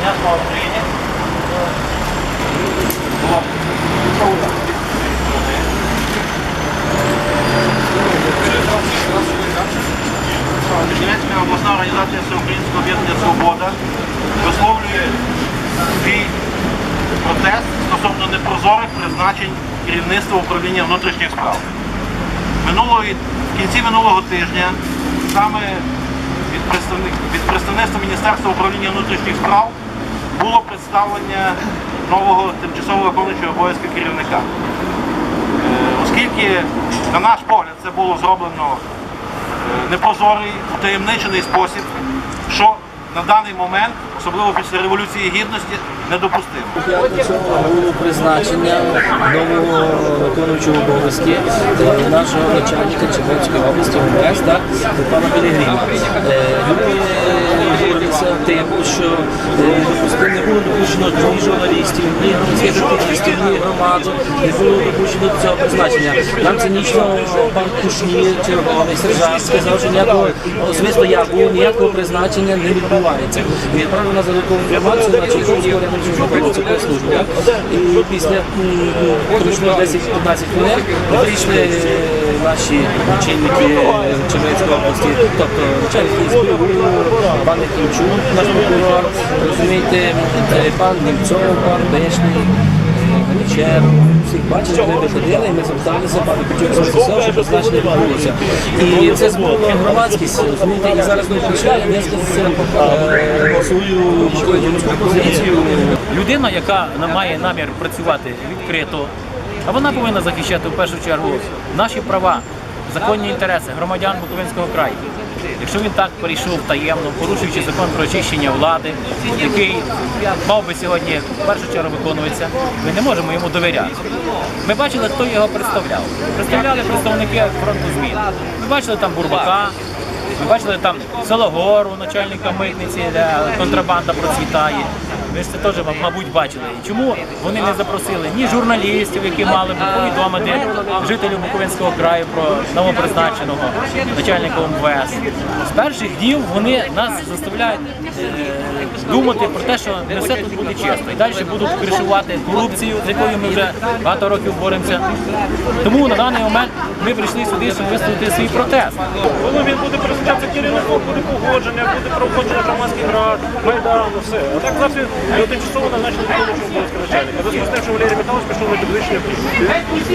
дня, Україні. Чернівецька обласна організація Всеукраїнського об'єднання Свобода висловлює свій протест стосовно непрозорих призначень керівництва управління внутрішніх справ. Минулої, в кінці минулого тижня саме від представництва Міністерства управління внутрішніх справ було представлення нового тимчасово виконуючого обов'язки керівника. Е, Оскільки, на наш погляд, це було зроблено е, непрозорий, утаємничений спосіб, що на даний момент, особливо після Революції Гідності, недопустимо. П'ятницю було призначення нового виконуючого обов'язки е, нашого начальника Чернівської області МВС, так, пана Пелігріна. Е, Люди говорилися тим, що е, не було допущено ні журналістів, ні громадських ні громаду, не було допущено до цього призначення. Нам цинічно пан Кушнір, черговий сержант, сказав, що ніякого особисто я був, ніякого призначення не відбувається. І відправив нас за додаткову інформацію на Чайковську районну службу це прес-службу. І після пройшло 10-15 хвилин, прийшли е, наші очільники Чернівецької області, тобто начальник СБУ, пан Кімчук, наш прокурор, розумієте, е, пан Німцов, пан Бешний, Ганічер, всіх бачили, вони виходили, і ми зверталися, пан Кімчук сказав, що призначення відбулося. І це збуло громадськість, розумієте, і зараз ми прийшли, висказати е, свою позицію. людина, яка має намір працювати відкрито, а вона повинна захищати в першу чергу наші права, законні інтереси громадян Буковинського краю. Якщо він так перейшов таємно, порушуючи закон про очищення влади, який мав би сьогодні в першу чергу виконуватися, ми не можемо йому довіряти. Ми бачили, хто його представляв. Представляли представники фронту змін. Ми бачили там Бурбака, ми бачили там Сологору, начальника митниці, де контрабанда процвітає. Ви ж це теж, мабуть, бачили. І чому вони не запросили ні журналістів, які мали б повідомити жителів Буковинського краю про новопризначеного начальника МВС. З перших днів вони нас заставляють е, думати про те, що не все тут буде чесно. І далі будуть кришувати корупцію, з якою ми вже багато років боремося. Тому на даний момент ми прийшли сюди, щоб висловити свій протест. Коли він буде призначатися керівником, буде погодження, буде проходження громадських рад, майдану, все. А так завжди тимчасово назначили виконуючий обов'язки начальника. Зв'язку з тим, що Валерій Михайлович пішов на підвищення.